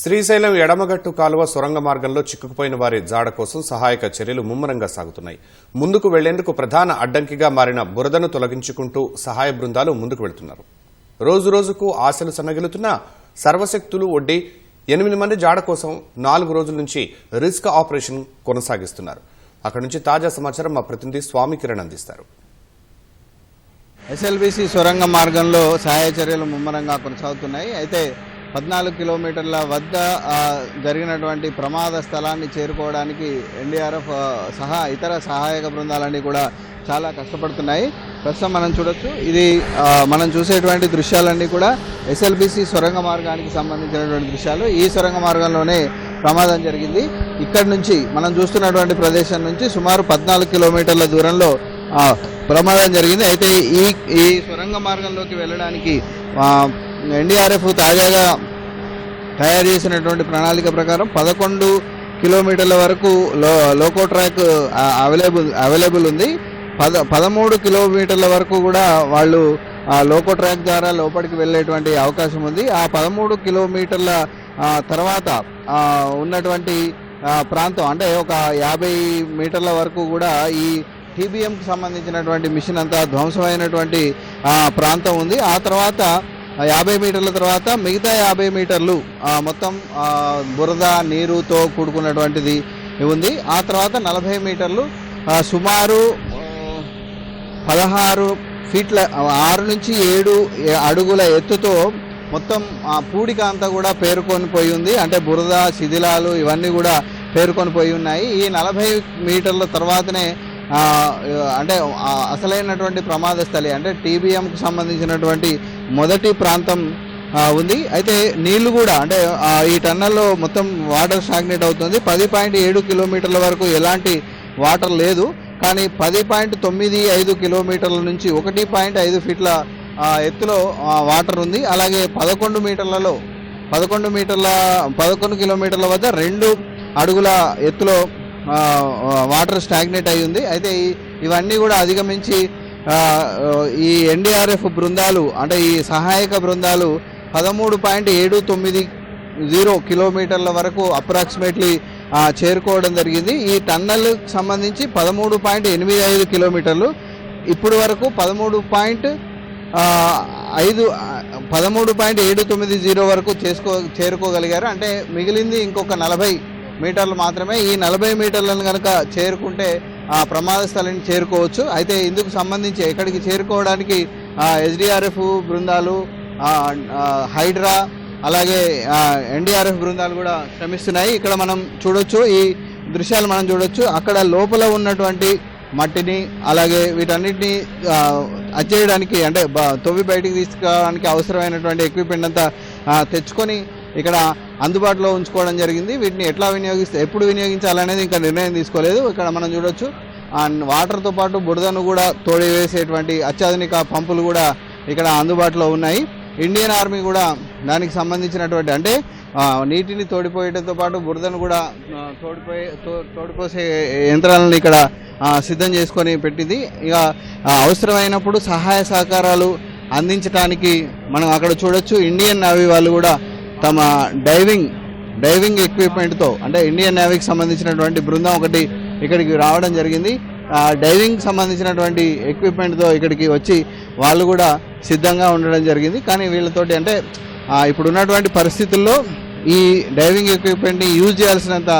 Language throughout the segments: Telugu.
శ్రీశైలం ఎడమగట్టు కాలువ సొరంగ మార్గంలో చిక్కుకుపోయిన వారి జాడ కోసం సహాయక చర్యలు ముమ్మరంగా సాగుతున్నాయి. ముందుకు వెళ్ళేందుకు ప్రధాన అడ్డంకిగా మారిన బురదను తొలగించుకుంటూ సహాయ బృందాలు ముందుకు వెళుతున్నారు. రోజు రోజుకు ఆశలు సన్నగిలుతున్న సర్వశక్తులు ఒడ్డి ఎనిమిది మంది జాడ కోసం నాలుగు రోజుల నుంచి రిస్క్ ఆపరేషన్ కొనసాగిస్తున్నారు. అక్కడి నుంచి తాజా సమాచారం మా ప్రతినిధి స్వామి కిరణ్ అందిస్తారు. ఎస్ఎల్బిసి సొరంగ మార్గంలో సహాయ చర్యలు ముమ్మరంగా కొనసాగుతున్నాయి. అయితే పద్నాలుగు కిలోమీటర్ల వద్ద జరిగినటువంటి ప్రమాద స్థలాన్ని చేరుకోవడానికి ఎన్డీఆర్ఎఫ్ సహా ఇతర సహాయక బృందాలన్నీ కూడా చాలా కష్టపడుతున్నాయి. ప్రస్తుతం మనం చూడొచ్చు. ఇది మనం చూసేటువంటి దృశ్యాలన్నీ కూడా ఎస్ఎల్బిసి సొరంగ మార్గానికి సంబంధించినటువంటి దృశ్యాలు. ఈ సొరంగ మార్గంలోనే ప్రమాదం జరిగింది. ఇక్కడ నుంచి మనం చూస్తున్నటువంటి ప్రదేశం నుంచి సుమారు పద్నాలుగు కిలోమీటర్ల దూరంలో ప్రమాదం జరిగింది. అయితే ఈ ఈ సొరంగ మార్గంలోకి వెళ్ళడానికి ఎన్డీఆర్ఎఫ్ తాజాగా తయారు చేసినటువంటి ప్రణాళిక ప్రకారం పదకొండు కిలోమీటర్ల వరకు లో లోకో ట్రాక్ అవైలబుల్ అవైలబుల్ ఉంది. పద పదమూడు కిలోమీటర్ల వరకు కూడా వాళ్ళు ఆ లోకో ట్రాక్ ద్వారా లోపలికి వెళ్ళేటువంటి అవకాశం ఉంది. ఆ పదమూడు కిలోమీటర్ల తర్వాత ఉన్నటువంటి ప్రాంతం అంటే ఒక యాభై మీటర్ల వరకు కూడా ఈ టీబీఎంకి సంబంధించినటువంటి మిషన్ అంతా ధ్వంసమైనటువంటి ప్రాంతం ఉంది. ఆ తర్వాత యాభై మీటర్ల తర్వాత మిగతా యాభై మీటర్లు మొత్తం బురద నీరుతో కూడుకున్నటువంటిది ఉంది. ఆ తర్వాత నలభై మీటర్లు సుమారు పదహారు ఫీట్ల ఆరు నుంచి ఏడు అడుగుల ఎత్తుతో మొత్తం ఆ పూడిక అంతా కూడా పేరుకొని పోయి ఉంది. అంటే బురద శిథిలాలు ఇవన్నీ కూడా పేరుకొని పోయి ఉన్నాయి. ఈ నలభై మీటర్ల తర్వాతనే అంటే అసలైనటువంటి ప్రమాద స్థలి అంటే టీబీఎంకు సంబంధించినటువంటి మొదటి ప్రాంతం ఉంది. అయితే నీళ్ళు కూడా అంటే ఈ టన్నల్లో మొత్తం వాటర్ స్టాగ్నేట్ అవుతుంది. పది పాయింట్ ఏడు కిలోమీటర్ల వరకు ఎలాంటి వాటర్ లేదు. కానీ పది పాయింట్ తొమ్మిది ఐదు కిలోమీటర్ల నుంచి ఒకటి పాయింట్ ఐదు ఫీట్ల ఎత్తులో వాటర్ ఉంది. అలాగే పదకొండు మీటర్లలో పదకొండు మీటర్ల పదకొండు కిలోమీటర్ల వద్ద రెండు అడుగుల ఎత్తులో వాటర్ స్టాగ్నేట్ అయి ఉంది. అయితే ఇవన్నీ కూడా అధిగమించి ఈ ఎన్డీఆర్ఎఫ్ బృందాలు అంటే ఈ సహాయక బృందాలు పదమూడు పాయింట్ ఏడు తొమ్మిది జీరో కిలోమీటర్ల వరకు అప్రాక్సిమేట్లీ చేరుకోవడం జరిగింది. ఈ టన్నల్ సంబంధించి పదమూడు పాయింట్ ఎనిమిది ఐదు కిలోమీటర్లు. ఇప్పుడు వరకు పదమూడు పాయింట్ ఐదు పదమూడు పాయింట్ ఏడు తొమ్మిది జీరో వరకు చేసుకో చేరుకోగలిగారు. అంటే మిగిలింది ఇంకొక నలభై మీటర్లు మాత్రమే. ఈ నలభై మీటర్లను కనుక చేరుకుంటే ప్రమాద స్థలాన్ని చేరుకోవచ్చు. అయితే ఇందుకు సంబంధించి ఎక్కడికి చేరుకోవడానికి ఎస్డిఆర్ఎఫ్ బృందాలు హైడ్రా అలాగే ఎన్డీఆర్ఎఫ్ బృందాలు కూడా శ్రమిస్తున్నాయి. ఇక్కడ మనం చూడొచ్చు ఈ దృశ్యాలు మనం చూడొచ్చు. అక్కడ లోపల ఉన్నటువంటి మట్టిని అలాగే వీటన్నిటిని అచ్చేయడానికి అంటే తొవ్వి బయటికి తీసుకోవడానికి అవసరమైనటువంటి ఎక్విప్మెంట్ అంతా తెచ్చుకొని ఇక్కడ అందుబాటులో ఉంచుకోవడం జరిగింది. వీటిని ఎట్లా వినియోగిస్తే ఎప్పుడు వినియోగించాలనేది ఇంకా నిర్ణయం తీసుకోలేదు. ఇక్కడ మనం చూడొచ్చు. వాటర్తో పాటు బురదను కూడా తోడివేసేటువంటి అత్యాధునిక పంపులు కూడా ఇక్కడ అందుబాటులో ఉన్నాయి. ఇండియన్ ఆర్మీ కూడా దానికి సంబంధించినటువంటి అంటే నీటిని తోడిపోయడంతో పాటు బురదను కూడా తోడిపోయే తోడిపోసే యంత్రాలను ఇక్కడ సిద్ధం చేసుకొని పెట్టింది. ఇక అవసరమైనప్పుడు సహాయ సహకారాలు అందించడానికి మనం అక్కడ చూడొచ్చు. ఇండియన్ నావీ వాళ్ళు కూడా తమ డైవింగ్ డైవింగ్ ఎక్విప్మెంట్తో అంటే ఇండియన్ నేవీకి సంబంధించినటువంటి బృందం ఒకటి ఇక్కడికి రావడం జరిగింది. డైవింగ్ సంబంధించినటువంటి ఎక్విప్మెంట్తో ఇక్కడికి వచ్చి వాళ్ళు కూడా సిద్ధంగా ఉండడం జరిగింది. కానీ వీళ్ళతోటి అంటే ఇప్పుడున్నటువంటి పరిస్థితుల్లో ఈ డైవింగ్ ఎక్విప్మెంట్ని యూజ్ చేయాల్సినంత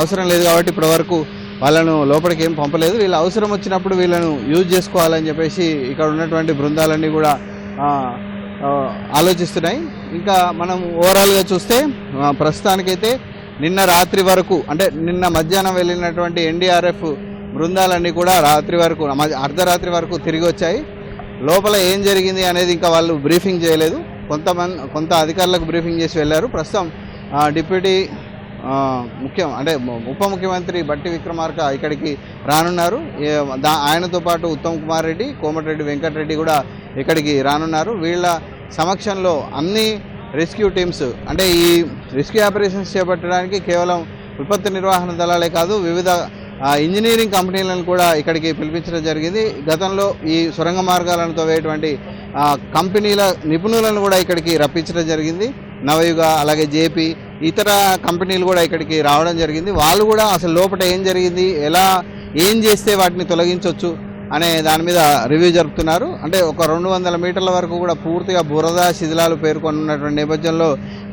అవసరం లేదు కాబట్టి ఇప్పటివరకు వాళ్ళను లోపలికి ఏం పంపలేదు. వీళ్ళ అవసరం వచ్చినప్పుడు వీళ్ళను యూజ్ చేసుకోవాలని చెప్పేసి ఇక్కడ ఉన్నటువంటి బృందాలన్నీ కూడా ఆలోచిస్తున్నాయి. ఇంకా మనం ఓవరాల్గా చూస్తే ప్రస్తుతానికైతే నిన్న రాత్రి వరకు అంటే నిన్న మధ్యాహ్నం వెళ్ళినటువంటి ఎన్డీఆర్ఎఫ్ బృందాలన్నీ కూడా రాత్రి వరకు అర్ధరాత్రి వరకు తిరిగి వచ్చాయి. లోపల ఏం జరిగింది అనేది ఇంకా వాళ్ళు బ్రీఫింగ్ చేయలేదు. కొంతమంది కొంత అధికారులకు బ్రీఫింగ్ చేసి వెళ్ళారు. ప్రస్తుతం డిప్యూటీ ముఖ్యం. అంటే ఉప ముఖ్యమంత్రి బట్టి విక్రమార్క ఇక్కడికి రానున్నారు. దా- ఆయనతో పాటు ఉత్తమ్ కుమార్ రెడ్డి కోమటిరెడ్డి వెంకటరెడ్డి కూడా ఇక్కడికి రానున్నారు. వీళ్ళ సమక్షంలో అన్ని రెస్క్యూ టీమ్స్ అంటే ఈ రెస్క్యూ ఆపరేషన్స్ చేపట్టడానికి కేవలం విపత్తు నిర్వహణ దళాలే కాదు వివిధ ఇంజనీరింగ్ కంపెనీలను కూడా ఇక్కడికి పిలిపించడం జరిగింది. గతంలో ఈ సొరంగ మార్గాలను తవ్వేటువంటి కంపెనీల నిపుణులను కూడా ఇక్కడికి రప్పించడం జరిగింది. నవయుగ అలాగే జేపీ ఇతర కంపెనీలు కూడా ఇక్కడికి రావడం జరిగింది. వాళ్ళు కూడా అసలు లోపల ఏం జరిగింది ఎలా ఏం చేస్తే వాటిని తొలగించవచ్చు అనే దాని మీద రివ్యూ జరుపుతున్నారు. అంటే ఒక రెండు వందల మీటర్ల వరకు కూడా పూర్తిగా బురద శిథిలాలు పేర్కొన్నటువంటి నేపథ్యంలో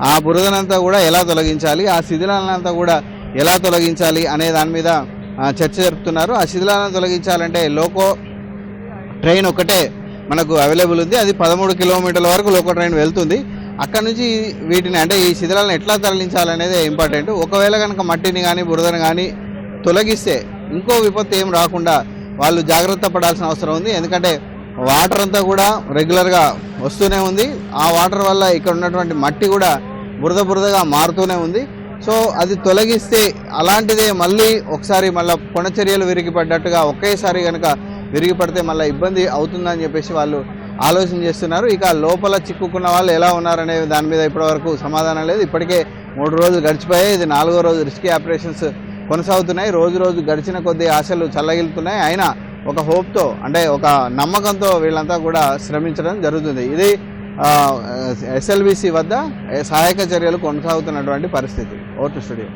ఆ బురదనంతా కూడా ఎలా తొలగించాలి ఆ శిథిలాలంతా కూడా ఎలా తొలగించాలి అనే దాని మీద చర్చ జరుపుతున్నారు. ఆ శిథిలాలను తొలగించాలంటే లోకో ట్రైన్ ఒకటే మనకు అవైలబుల్ ఉంది. అది పదమూడు కిలోమీటర్ల వరకు లోకో ట్రైన్ వెళ్తుంది. అక్కడ నుంచి వీటిని అంటే ఈ శిథిలాలను ఎట్లా తరలించాలనేది ఇంపార్టెంట్ ఒకవేళ కనుక మట్టిని కానీ బురదను కానీ తొలగిస్తే ఇంకో విపత్తు ఏం రాకుండా వాళ్ళు జాగ్రత్త పడాల్సిన అవసరం ఉంది. ఎందుకంటే వాటర్ అంతా కూడా రెగ్యులర్గా వస్తూనే ఉంది. ఆ వాటర్ వల్ల ఇక్కడ ఉన్నటువంటి మట్టి కూడా బురద బురదగా మారుతూనే ఉంది. సో అది తొలగిస్తే అలాంటిదే మళ్ళీ ఒకసారి మళ్ళీ కొనచర్యలు విరిగిపడ్డట్టుగా ఒకేసారి కనుక విరిగిపడితే మళ్ళీ ఇబ్బంది అవుతుందని చెప్పేసి వాళ్ళు ఆలోచన చేస్తున్నారు. ఇక లోపల చిక్కుకున్న వాళ్ళు ఎలా ఉన్నారనే దాని మీద ఇప్పటివరకు సమాధానం లేదు. ఇప్పటికే మూడు రోజులు గడిచిపోయాయి. ఇది నాలుగో రోజు రిస్కీ ఆపరేషన్స్ కొనసాగుతున్నాయి. రోజు రోజు గడిచిన కొద్దీ ఆశలు చల్లగిలుతున్నాయి అయినా ఒక హోప్తో అంటే ఒక నమ్మకంతో వీళ్ళంతా కూడా శ్రమించడం జరుగుతుంది. ఇది ఎస్ఎల్బిసి వద్ద సహాయక చర్యలు కొనసాగుతున్నటువంటి పరిస్థితి. ఓటు స్టూడియో.